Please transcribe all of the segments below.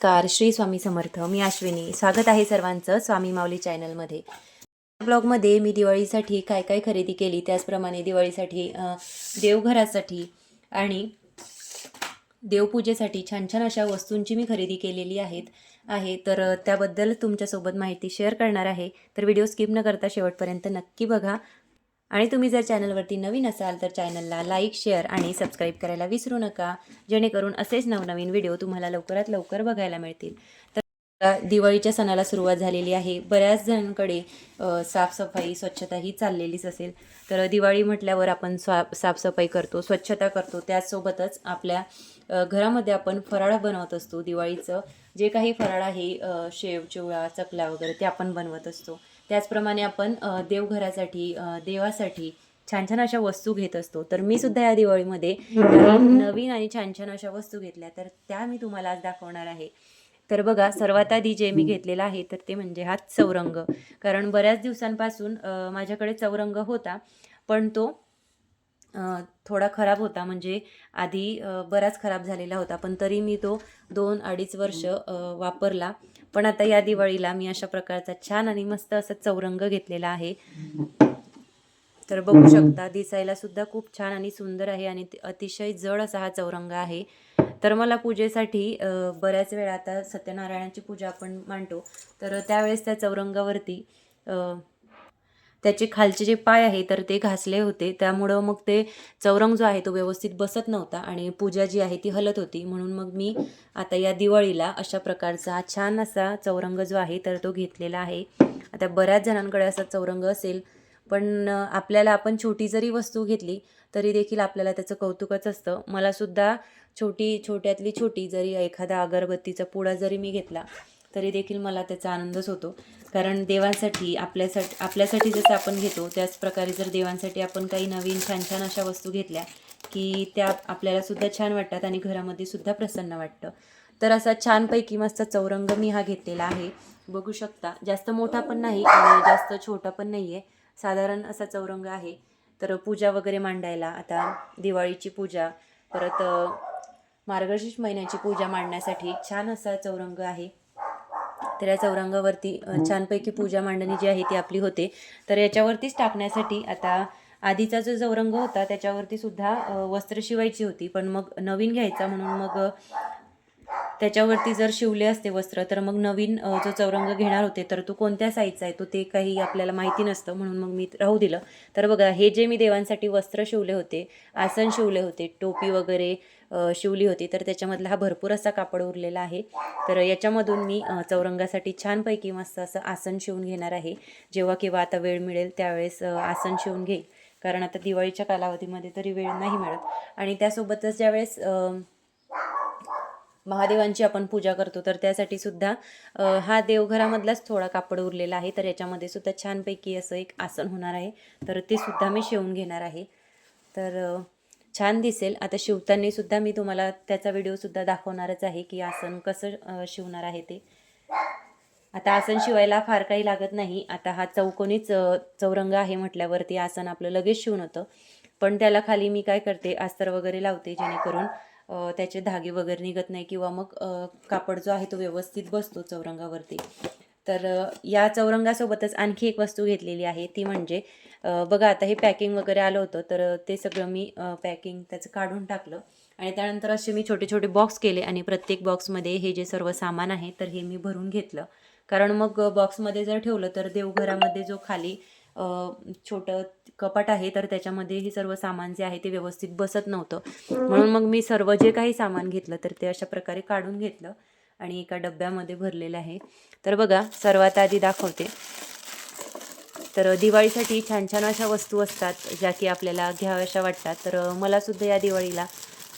नमस्कार श्री स्वामी समर्थ. मी अश्विनी. स्वागत आहे सर्वांचं स्वामी माऊली चॅनलमध्ये. ब्लॉगमध्ये मी दिवाळीसाठी काय काय खरेदी केली त्याचप्रमाणे दिवाळीसाठी देवघरासाठी आणि देवपूजेसाठी छान छान अशा वस्तूंची मी खरेदी केलेली आहेत आहे. तर त्याबद्दल तुमच्यासोबत माहिती शेअर करणार आहे. तर व्हिडिओ स्किप न करता शेवटपर्यंत नक्की बघा. आणि तुम्ही जर चॅनलवरती नवीन असाल तर चॅनलला लाईक शेअर आणि सबस्क्राईब करायला विसरू नका. जेणेकरून असेच नवनवीन व्हिडिओ तुम्हाला लवकरात लवकर बघायला मिळतील. तर दिवाळीच्या सणाला सुरुवात झालेली आहे. बऱ्याच जणांकडे साफसफाई स्वच्छता ही चाललेलीच असेल. तर दिवाळी म्हटल्यावर आपण स्वा साफसफाई करतो स्वच्छता करतो. त्याचसोबतच आपल्या घरामध्ये आपण फराळ बनवत असतो. दिवाळीचं जे काही फराळ आहे शेव चिवळा चकला वगैरे ते आपण बनवत असतो. त्याचप्रमाणे आपण देवघरासाठी देवासाठी छान छान अशा वस्तू घेत असतो. तर मी सुद्धा या दिवाळीमध्ये नवीन आणि छान छान अशा वस्तू घेतल्या. तर त्या मी तुम्हाला आज दाखवणार आहे. तर बघा सर्वात आधी जे मी घेतलेलं आहे तर ते म्हणजे हा चौरंग. कारण बऱ्याच दिवसांपासून माझ्याकडे चौरंग होता पण तो थोडा खराब होता. म्हणजे आधी बराच खराब झालेला होता. पण तरी मी तो दोन अडीच वर्ष वापरला. पण आता या दिवाळीला मी अशा प्रकारचा छान आणि मस्त असा चौरंग घेतलेला आहे. तर बघू शकता दिसायला सुद्धा खूप छान आणि सुंदर आहे आणि अतिशय जड असा हा चौरंग आहे. तर मला पूजेसाठी बऱ्याच वेळा आता सत्यनारायणाची पूजा आपण मांडतो. तर त्यावेळेस त्या चौरंगावरती त्याचे खालचे जे पाय आहे तर ते घासले होते. त्यामुळं मग ते चौरंग जो आहे तो व्यवस्थित बसत नव्हता आणि पूजा जी आहे ती हलत होती. म्हणून मग मी आता या दिवाळीला अशा प्रकारचा हा छान असा चौरंग जो आहे तर तो घेतलेला आहे. आता बऱ्याच जणांकडे असा चौरंग असेल पण आपल्याला आपण छोटी जरी वस्तू घेतली तरी देखील आपल्याला त्याचं कौतुकच असतं. मलासुद्धा छोटी छोट्यातली छोटी जरी एखादा अगरबत्तीचा पुडा जरी मी घेतला तरी देखील मला त्याचा आनंदच होतो. कारण देवांसाठी आपल्यासाठी आपल्यासाठी जसं आपण घेतो त्याच प्रकारे जर देवांसाठी आपण काही नवीन छान छान अशा वस्तू घेतल्या की त्या आपल्याला सुद्धा छान वाटतात आणि घरामध्ये सुद्धा प्रसन्न वाटतं. तर असा छानपैकी मस्त चौरंग मी हा घेतलेला आहे. बघू शकता जास्त मोठा पण नाही आणि जास्त छोटा पण नाही आहे साधारण असा चौरंग आहे. तर पूजा वगैरे मांडायला आता दिवाळीची पूजा परत मार्गशीर्ष महिन्याची पूजा मांडण्यासाठी छान असा चौरंग आहे. तर या चौरंगावरती छानपैकी पूजा मांडणी जी आहे ती आपली होते. तर याच्यावरतीच टाकण्यासाठी आता आधीचा जो चौरंग होता त्याच्यावरती सुद्धा वस्त्र शिवायची होती. पण मग नवीन घ्यायचा म्हणून मग त्याच्यावरती जर शिवले असते वस्त्र तर मग नवीन जो चौरंग घेणार होते तर तो कोणत्या साईजचा आहे? तो ते काही आपल्याला माहिती नसतं म्हणून मग मी राहू दिलं. तर बघा हे जे मी देवांसाठी वस्त्र शिवले होते आसन शिवले होते टोपी वगैरे शिवली होती तर त्याच्यामधला हा भरपूर असा कापड उरलेला आहे. तर याच्यामधून मी चौरंगासाठी छानपैकी मस्त असं आसन शिवून घेणार आहे. जेव्हा केव्हा आता वेळ मिळेल त्यावेळेस आसन शिवून घेईल कारण आता दिवाळीच्या कालावधीमध्ये तरी वेळ नाही मिळत. आणि त्यासोबतच ज्यावेळेस महादेवांची आपण पूजा करतो तर त्यासाठी सुद्धा हा देवघरामधलाच थोडा कापड उरलेला आहे. तर याच्यामध्ये सुद्धा छानपैकी असं एक आसन होणार आहे. तर ते सुद्धा मी शिवून घेणार आहे. तर छान दिसेल. आता शिवताना सुद्धा मी तुम्हाला त्याचा व्हिडिओसुद्धा दाखवणारच आहे की आसन कसं शिवणार आहे ते. आता आसन शिवायला फार काही लागत नाही. आता हा चौकोनीच चौरंग आहे म्हटल्यावरती आसन आपलं लगेच शिवून होतं. पण त्याला खाली मी काय करते अस्तर वगैरे लावते जेणेकरून त्याचे धागे वगैरे निघत नाही किंवा मग कापड जो आहे तो व्यवस्थित बसतो चौरंगावरती. तर या चौरंगासोबतच आणखी एक वस्तू घेतलेली आहे. ती म्हणजे बघा आता हे पॅकिंग वगैरे आलं होतं तर ते सगळं मी पॅकिंग त्याचं काढून टाकलं. आणि त्यानंतर असे मी छोटे छोटे बॉक्स केले आणि प्रत्येक बॉक्समध्ये हे जे सर्व सामान आहे तर हे मी भरून घेतलं. कारण मग बॉक्समध्ये जर ठेवलं तर देवघरामध्ये जो खाली छोटं कपाट आहे तर त्याच्यामध्ये हे सर्व सामान जे आहे ते व्यवस्थित बसत नव्हतं. म्हणून मग मी सर्व जे काही सामान घेतलं तर ते अशा प्रकारे काढून घेतलं. आणि एका डब्यामध्ये भरलेलं आहे. तर बघा सर्वात आधी दाखवते. तर दिवाळीसाठी छान छान अशा वस्तू असतात ज्या की आपल्याला घ्याव्याशा वाटतात. तर मला सुद्धा या दिवाळीला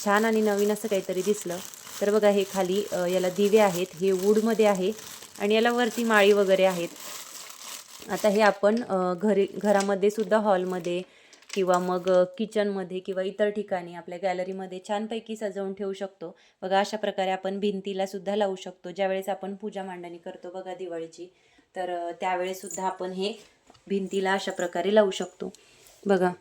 छान आणि नवीन असं काहीतरी दिसलं. तर बघा हे खाली याला दिवे आहेत. हे वूडमध्ये आहे आणि याला वरती माळी वगैरे आहेत. आता हे आपण घरी घरामध्ये सुद्धा हॉलमध्ये किंवा मग किचनमध्ये किंवा इतर ठिकाणी आपल्या गॅलरीमध्ये छानपैकी सजवून ठेवू शकतो. बघा अशा प्रकारे आपण भिंतीला सुद्धा लावू शकतो. ज्यावेळेस आपण पूजा मांडणी करतो बघा दिवाळीची तर त्यावेळेस सुद्धा आपण हे भिंतीला अशा प्रकारे लावू शकतो. बघा.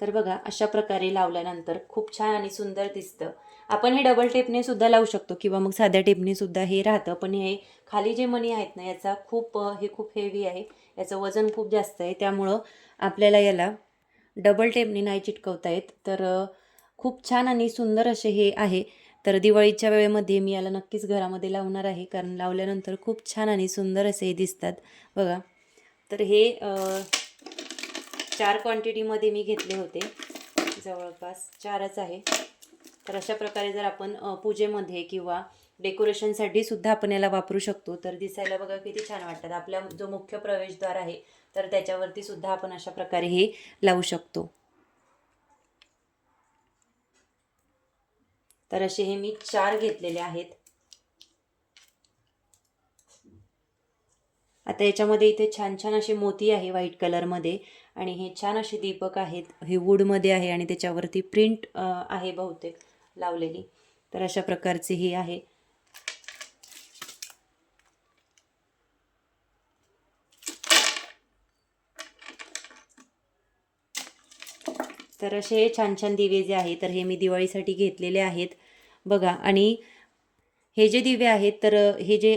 तर बघा अशा प्रकारे लावल्यानंतर खूप छान आणि सुंदर दिसतं. आपण हे डबल टेपने सुद्धा लावू शकतो किंवा मग साध्या टेपने सुद्धा हे राहतं. पण हे खाली जे मणी आहेत ना याचा खूप हे खूप हेवी आहे. याचं वजन खूप जास्त आहे. त्यामुळं आपल्याला याला डबल टेपने नाही चिटकवता येत. तर खूप छान आणि सुंदर असे हे आहे. तर दिवाळीच्या वेळेमध्ये मी याला नक्कीच घरामध्ये लावणार आहे. कारण लावल्यानंतर खूप छान आणि सुंदर असे हे दिसतात. बघा. तर हे चार क्वांटिटीमध्ये मी घेतले होते. जवळपास चारच आहे. तर अशा प्रकारे जर आपण पूजेमध्ये किंवा डेकोरेशनसाठी सुद्धा आपण याला वापरू शकतो. तर दिसायला बघा किती छान वाटतात. आपला जो मुख्य प्रवेशद्वार आहे तर त्याच्यावरती सुद्धा आपण अशा प्रकारे हे लावू शकतो. तर असे हे मी चार घेतलेले आहेत. आता याच्यामध्ये इथे छान छान असे मोती आहे व्हाईट कलरमध्ये आणि हे छान असे दीपक आहेत. हे वूडमध्ये आहे आणि त्याच्यावरती प्रिंट आहे बहुतेक लावलेली. तर अशा प्रकारचे हे आहे. तर असे छान छान दिवे जे आहे तर हे मी दिवाळीसाठी घेतलेले आहेत. बघा आणि हे जे दिवे आहेत तर हे जे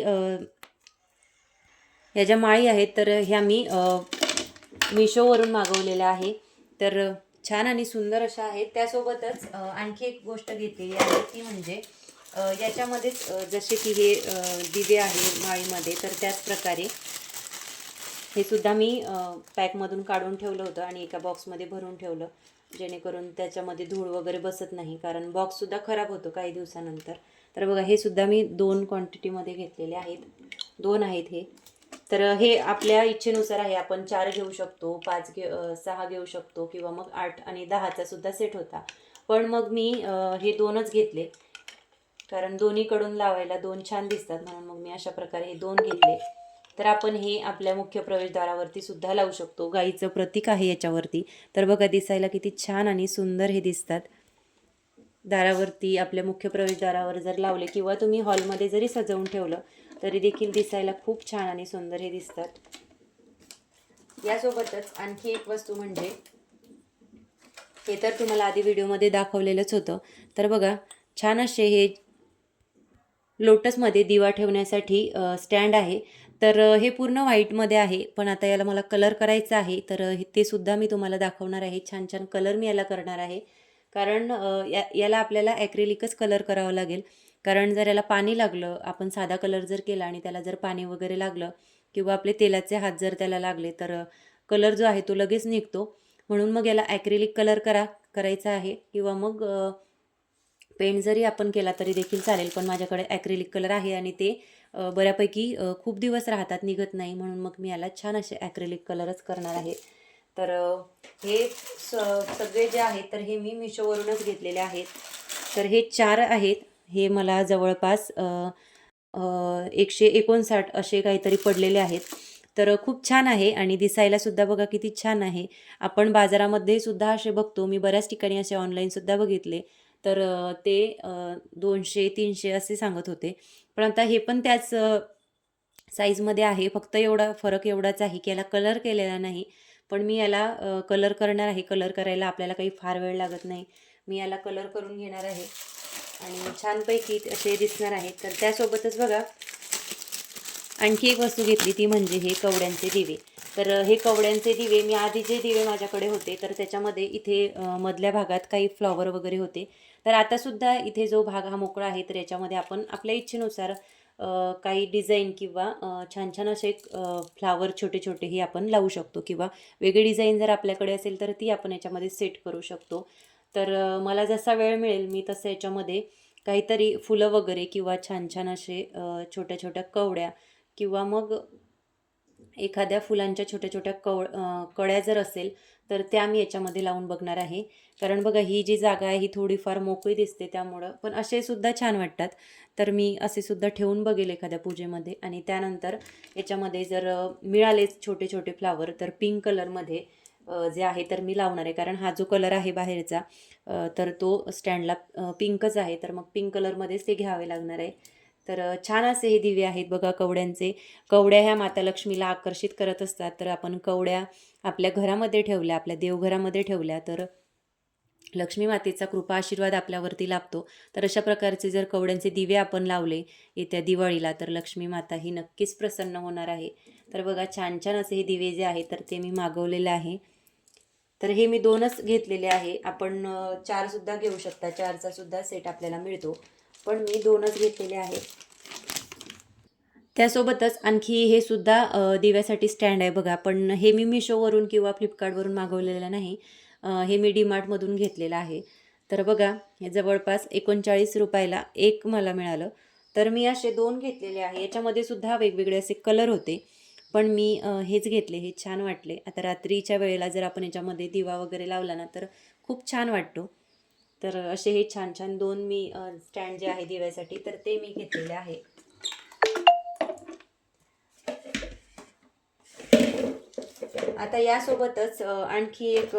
ह्या ज्या माळी आहेत तर ह्या मी मिशोवरून मागवलेल्या आहे. तर छान आणि सुंदर अशा आहेत. त्यासोबतच आणखी एक गोष्ट घेतलेली आहे ती म्हणजे याच्यामध्येच जसे की हे दिवे आहे माळीमध्ये तर त्याच प्रकारे हे सुद्धा मी पॅकमधून काढून ठेवलं होतं आणि एका बॉक्समध्ये भरून ठेवलं. जेणेकरून त्याच्यामध्ये धूळ वगैरे बसत नाही कारण बॉक्ससुद्धा खराब होतो काही दिवसानंतर. तर बघा हे सुद्धा मी दोन क्वांटिटीमध्ये घेतलेले आहेत. दोन आहेत हे. तर हे आपल्या इच्छेनुसार आहे. आपण चार घेऊ शकतो पाच घे सहा घेऊ शकतो किंवा मग आठ आणि दहाचा सुद्धा सेट होता. पण मग मी हे दोनच घेतले. कारण दोन्हीकडून लावायला दोन छान दिसतात म्हणून मग मी अशा प्रकारे हे दोन घेतले. तर आपण हे आपल्या मुख्य प्रवेशद्वारावरती सुद्धा लावू शकतो. गाईचं प्रतीक आहे याच्यावरती. तर बघा दिसायला किती छान आणि सुंदर हे दिसतात. दारावरती आपल्या मुख्य प्रवेशद्वारावर जर लावले किंवा तुम्ही हॉलमध्ये जरी सजवून ठेवलं तरी देखील दिसायला खूप छान आणि सुंदर हे दिसतात. यासोबतच आणखी एक वस्तू म्हणजे हे तर तुम्हाला आधी व्हिडिओमध्ये दाखवलेलंच होतं. तर बघा छान असे हे लोटसमध्ये दिवा ठेवण्यासाठी स्टँड आहे. तर हे पूर्ण व्हाईटमध्ये आहे पण आता याला मला कलर करायचा आहे तर हे- ते सुद्धा मी तुम्हाला दाखवणार आहे. छान छान कलर मी याला करणार आहे. कारण या याला आपल्याला ॲक्रेलिकच कलर करावं लागेल. कारण जर याला पाणी लागलं आपण साधा कलर जर केला आणि त्याला जर पाणी वगैरे लागलं किंवा आपले तेलाचे हात जर त्याला लागले तर कलर जो आहे तो लगेच निघतो. म्हणून मग याला ॲक्रेलिक कलर करा करायचा आहे. किंवा मग पेंट जरी आपण केला तरी देखील चालेल पण माझ्याकडे ॲक्रेलिक कलर आहे आणि ते बऱ्यापैकी खूप दिवस राहतात निघत नाही म्हणून मग मी याला छान असे ॲक्रेलिक कलरच करणार आहे. तर हे स सगळे जे आहेत तर हे मी मिशोवरूनच घेतलेले आहेत. तर हे चार आहेत. हे मला जवळपास एकशे एकोणसाठ असे काहीतरी पडलेले आहेत. तर खूप छान आहे आणि दिसायला सुद्धा बघा किती छान आहे. आपण बाजारामध्ये सुद्धा असे बघतो. मी बऱ्याच ठिकाणी असे ऑनलाईनसुद्धा बघितले. तर ते दोनशे तीनशे असे सांगत होते. पण आता हे पण त्याच साईजमध्ये आहे. फक्त एवढा फरक एवढाच आहे की याला कलर केलेला नाही. पण मी याला कलर करणार आहे. कलर करायला आपल्याला काही फार वेळ लागत नाही. मी याला कलर करून घेणार आहे. आणि छानपैकी असे दिसणार आहेत. तर त्यासोबतच बघा आणखी एक वस्तू घेतली ती म्हणजे हे कवड्यांचे दिवे. तर हे कवड्यांचे दिवे मी आधी जे दिवे माझ्याकडे होते तर त्याच्यामध्ये इथे मधल्या भागात काही फ्लॉवर वगैरे होते. तर आतासुद्धा इथे जो भाग हा मोकळा आहे तर याच्यामध्ये आपण आपल्या इच्छेनुसार काही डिझाईन किंवा छान छान असे फ्लावर छोटे छोटेही आपण लावू शकतो किंवा वेगळी डिझाईन जर आपल्याकडे असेल तर ती आपण याच्यामध्ये सेट करू शकतो. तर मला जसा वेळ मिळेल मी तसं याच्यामध्ये काहीतरी फुलं वगैरे किंवा छान छान असे छोट्या छोट्या कवड्या किंवा मग एखाद्या फुलांच्या छोट्या छोट्या कव कळ्या जर असेल तर त्या मी याच्यामध्ये लावून बघणार आहे. कारण बघा ही जी जागा आहे ही थोडीफार मोकळी दिसते त्यामुळं. पण असे सुद्धा छान वाटतात. तर मी असे सुद्धा ठेवून बघेल एखाद्या पूजेमध्ये. आणि त्यानंतर याच्यामध्ये जर मिळालेच छोटे छोटे फ्लावर तर पिंक कलरमध्ये जे आहे तर मी लावणार आहे. कारण हा जो कलर आहे बाहेरचा तर तो स्टँडला पिंकच आहे. तर मग पिंक कलरमध्येच ते घ्यावे लागणार आहे. तर छान असे हे दिवे आहेत बघा कवड्यांचे. कवड्या ह्या माता लक्ष्मीला आकर्षित करत असतात. तर आपण कवड्या आपल्या घरामध्ये ठेवल्या आपल्या देवघरामध्ये ठेवल्या. तर लक्ष्मी मातेचा कृपा आशीर्वाद आपल्यावरती लाभतो. तर अशा प्रकारचे जर कवड्यांचे दिवे आपण लावले येत्या दिवाळीला तर लक्ष्मी माता ही नक्कीच प्रसन्न होणार आहे. तर बघा छान छान असे हे दिवे जे आहे तर ते मी मागवलेले आहे. तर हे मी दोनच घेतलेले आहे. आपण चारसुद्धा घेऊ शकता. चारचा सुद्धा सेट आपल्याला मिळतो. पण मी दोनच घेतलेले आहे. त्यासोबतच आणखी हे सुद्धा दिव्यासाठी स्टँड आहे बघा. पण हे मी मिशोवरून किंवा फ्लिपकार्टवरून मागवलेलं नाही. हे मी डीमार्टमधून घेतलेलं आहे. तर बघा हे जवळपास एकोणचाळीस रुपयाला एक मला मिळालं. तर मी असे दोन घेतलेले आहे. याच्यामध्ये सुद्धा वेगवेगळे असे कलर होते. पण मी हेच घेतले हे छान वाटले. आता रात्रीच्या वेळेला जर आपण याच्यामध्ये दिवा वगैरे लावला ना तर खूप छान वाटतो. तर असे हे छान छान दोन मी स्टँड जे आहे दिव्यासाठी तर ते मी घेतलेले आहे. आता यासोबतच आणखी एक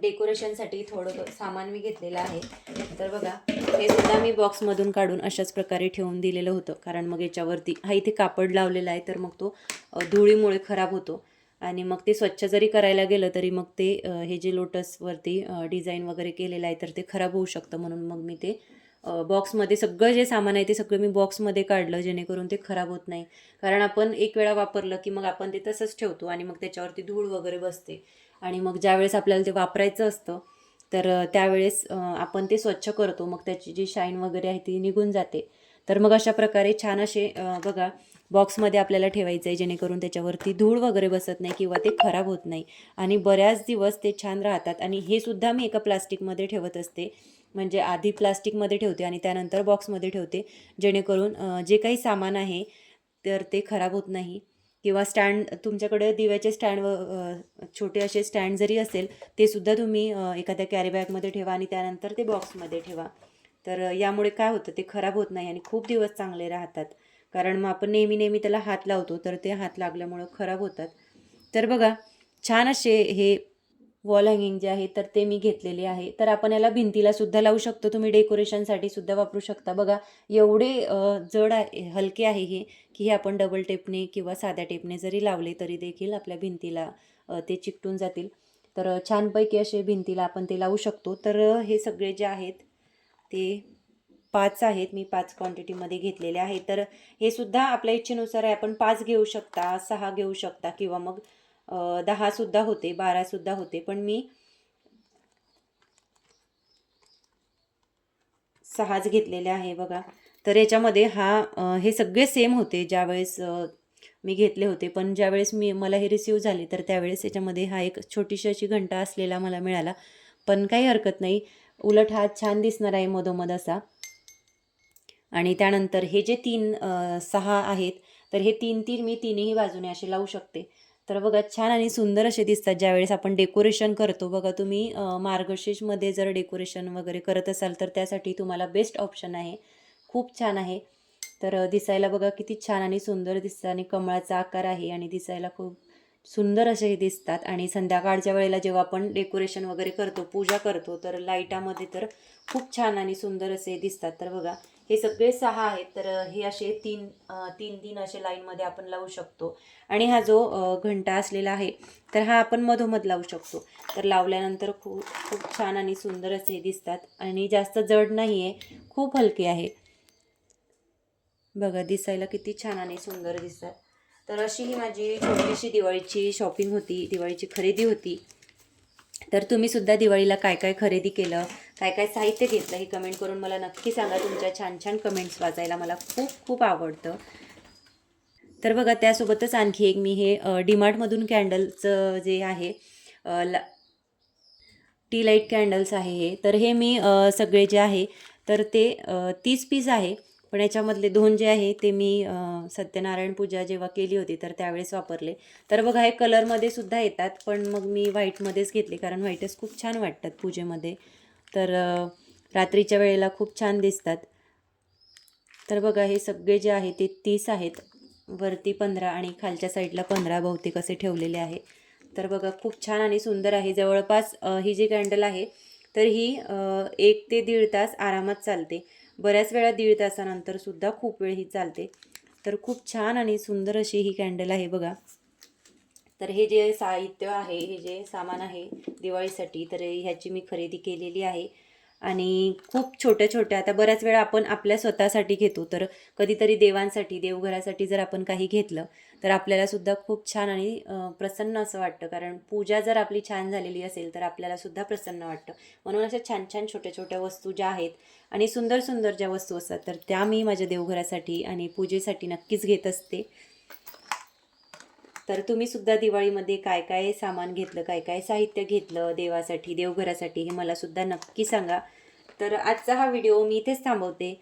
डेकोरेशनसाठी थोडं सामान मी घेतलेलं आहे. तर बघा हे सुद्धा मी बॉक्समधून काढून अशाच प्रकारे ठेवून दिलेलं होतं. कारण मग याच्यावरती हा इथे कापड लावलेला आहे तर मग तो धुळीमुळे खराब होतो. आणि मग ते स्वच्छ जरी करायला गेलं तरी मग ते हे जे लोटसवरती डिझाईन वगैरे केलेलं आहे तर ते खराब होऊ शकतं. म्हणून मग मी ते बॉक्समध्ये सगळं जे सामान आहे ते सगळं मी बॉक्समध्ये काढलं जेणेकरून ते खराब होत नाही. कारण आपण एक वेळा वापरलं की मग आपण ते तसंच ठेवतो आणि मग त्याच्यावरती धूळ वगैरे बसते. आणि मग ज्यावेळेस आपल्याला ते वापरायचं असतं तर त्यावेळेस आपण ते स्वच्छ करतो. मग त्याची जी शाईन वगैरे आहे ती निघून जाते. तर मग अशा प्रकारे छान असे बघा बॉक्समध्ये आपल्याला ठेवायचं आहे जेणेकरून त्याच्यावरती धूळ वगैरे बसत नाही किंवा ते खराब होत नाही. आणि बऱ्याच दिवस ते छान राहतात. आणि हे सुद्धा मी एका प्लास्टिकमध्ये ठेवत असते. म्हणजे आधी प्लास्टिकमध्ये ठेवते आणि त्यानंतर बॉक्समध्ये ठेवते. जेणेकरून जे काही सामान आहे तर ते खराब होत नाही. किंवा स्टँड तुमच्याकडे दिव्याचे स्टँड व छोटे असे स्टँड जरी असेल ते सुद्धा तुम्ही एखाद्या कॅरीबॅगमध्ये ठेवा आणि त्यानंतर ते बॉक्समध्ये ठेवा. तर यामुळे काय होतं ते खराब होत नाही आणि खूप दिवस चांगले राहतात. कारण मग आपण नेहमी नेहमी त्याला हात लावतो तर ते हात लागल्यामुळं खराब होतात. तर बघा छान असे हे वॉल हँगिंग जे आहे तर ते मी घेतलेले आहे. तर आपण याला भिंतीला सुद्धा लावू शकतो. तुम्ही डेकोरेशनसाठी सुद्धा वापरू शकता. बघा एवढे जड आहे हलके आहे हे की हे आपण डबल टेपने किंवा साध्या टेपने जरी लावले तरी देखील आपल्या भिंतीला ते चिकटून जातील. तर छानपैकी असे भिंतीला आपण ते लावू शकतो. तर हे सगळे जे आहेत ते पाच आहेत. मी पाच क्वांटिटीमध्ये घेतलेले आहे. तर हे सुद्धा आपल्या इच्छेनुसार आहे. आपण पाच घेऊ शकता सहा घेऊ शकता किंवा मग दहासुद्धा होते बारासुद्धा होते पण मी सहाच घेतलेले आहे बघा. तर याच्यामध्ये हा हे सगळे सेम होते ज्यावेळेस मी घेतले होते. पण ज्यावेळेस मी मला हे रिसीव झाले तर त्यावेळेस याच्यामध्ये हा एक छोटीशी अशी घंटा असलेला मला मिळाला. पण काही हरकत नाही. उलट हा छान दिसणार आहे मधोमध असा. आणि त्यानंतर हे जे तीन सहा आहेत तर हे तीन तीन मी तीनही बाजूने असे लावू शकते. तर बघा छान आणि सुंदर असे दिसतात ज्यावेळेस आपण डेकोरेशन करतो. बघा तुम्ही मार्गशीर्षमध्ये जर डेकोरेशन वगैरे करत असाल तर त्यासाठी तुम्हाला बेस्ट ऑप्शन आहे. खूप छान आहे. तर दिसायला बघा किती छान आणि सुंदर दिसतं आणि कमळाचा आकार आहे आणि दिसायला खूप सुंदर असे दिसतात. आणि संध्याकाळच्या वेळेला जेव्हा आपण डेकोरेशन वगैरे करतो पूजा करतो तर लाईटामध्ये तर खूप छान आणि सुंदर असे दिसतात. तर बघा हे सगळे सहा आहेत. तर हे असे तीन तीन तीन असे लाईनमध्ये आपण लावू शकतो. आणि हा जो घंटा असलेला आहे तर हा आपण मधोमध लावू शकतो. तर लावल्यानंतर खूप खूप छान आणि सुंदर असे दिसतात. आणि जास्त जड नाही आहे खूप हलके आहे. बघा दिसायला किती छान आणि सुंदर दिसतात. तर अशी ही माझी छोटीशी दिवाळीची शॉपिंग होती दिवाळीची खरेदी होती. तर तुम्ही सुद्धा दिवाळीला काय काय खरेदी केलं काय काय साहित्य घेतलं हे कमेंट करून मला नक्की सांगा. तुमच्या छान छान कमेंट्स वाचायला मला खूप खूप आवडतं. तर बघा त्यासोबतच आणखी एक मी हे अ, डीमार्टमधून कॅन्डलचं जे आहे ला टी लाइट कॅन्डल्स आहे हे. तर हे मी सगळे जे आहे तर ते तीस पीस आहे. पण याच्यामधले दोन जे आहे ते मी सत्यनारायण पूजा जेव्हा केली होती तर त्यावेळेस वापरले. तर बघा हे कलरमध्ये सुद्धा येतात पण मग मी व्हाईटमध्येच घेतले कारण व्हाईटच खूप छान वाटतात पूजेमध्ये. तर रात्रीच्या वेळेला खूप छान दिसतात. तर बघा हे सगळे जे आहे ते तीस आहेत. वरती पंधरा आणि खालच्या साईडला पंधरा बहुतेक असे ठेवलेले आहे. तर बघा खूप छान आणि सुंदर आहे. जवळपास ही जी कॅन्डल आहे तर ही एक ते दीड तास आरामात चालते. बऱ्याच वेळा दीड तासानंतर सुद्धा खूप वेळ ही चालते. तर खूप छान आणि सुंदर अशी ही कॅन्डल आहे बघा. तर हे जे साहित्य आहे हे जे सामान आहे दिवाळीसाठी तर ह्याची मी खरेदी केलेली आहे. आणि खूप छोट्या छोट्या आता बऱ्याच वेळा आपण आपल्या स्वतःसाठी घेतो तर कधीतरी देवांसाठी देवघरासाठी जर आपण काही घेतलं तर आपल्यालासुद्धा खूप छान आणि प्रसन्न असं वाटतं. कारण पूजा जर आपली छान झालेली असेल तर आपल्यालासुद्धा प्रसन्न वाटतं. म्हणून अशा छान छान छोट्या छोट्या वस्तू ज्या आहेत आणि सुंदर सुंदर ज्या वस्तू असतात तर त्या मी माझ्या देवघरासाठी आणि पूजेसाठी नक्कीच घेत असते. तर तुम्ही सुद्धा दिवाळीमध्ये काय काय सामान घेतलं काय काय साहित्य घेतलं देवासाठी देवघरासाठी हे मला सुद्धा नक्की सांगा. तर आजचा हा व्हिडिओ मी इथेच थांबवते.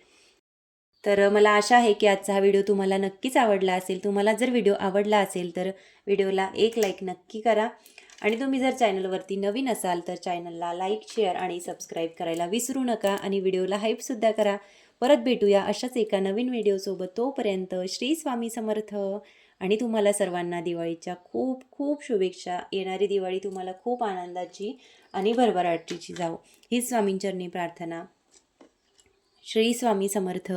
तर मला आशा आहे की आजचा हा व्हिडिओ तुम्हाला नक्कीच आवडला असेल. तुम्हाला जर व्हिडिओ आवडला असेल तर व्हिडिओला एक लाईक नक्की करा. आणि तुम्ही जर चॅनलवरती नवीन असाल तर चॅनलला लाईक शेअर आणि सबस्क्राईब करायला विसरू नका आणि व्हिडिओला हाईपसुद्धा करा. परत भेटूया अशाच एका नवीन व्हिडिओसोबत. तोपर्यंत श्री स्वामी समर्थ. आणि तुम्हाला सर्वांना दिवाळीच्या खूप खूप शुभेच्छा. येणारी दिवाळी तुम्हाला खूप आनंदाची आणि भरभराटीची जावो. हीच स्वामींचरणी प्रार्थना. श्री स्वामी समर्थ.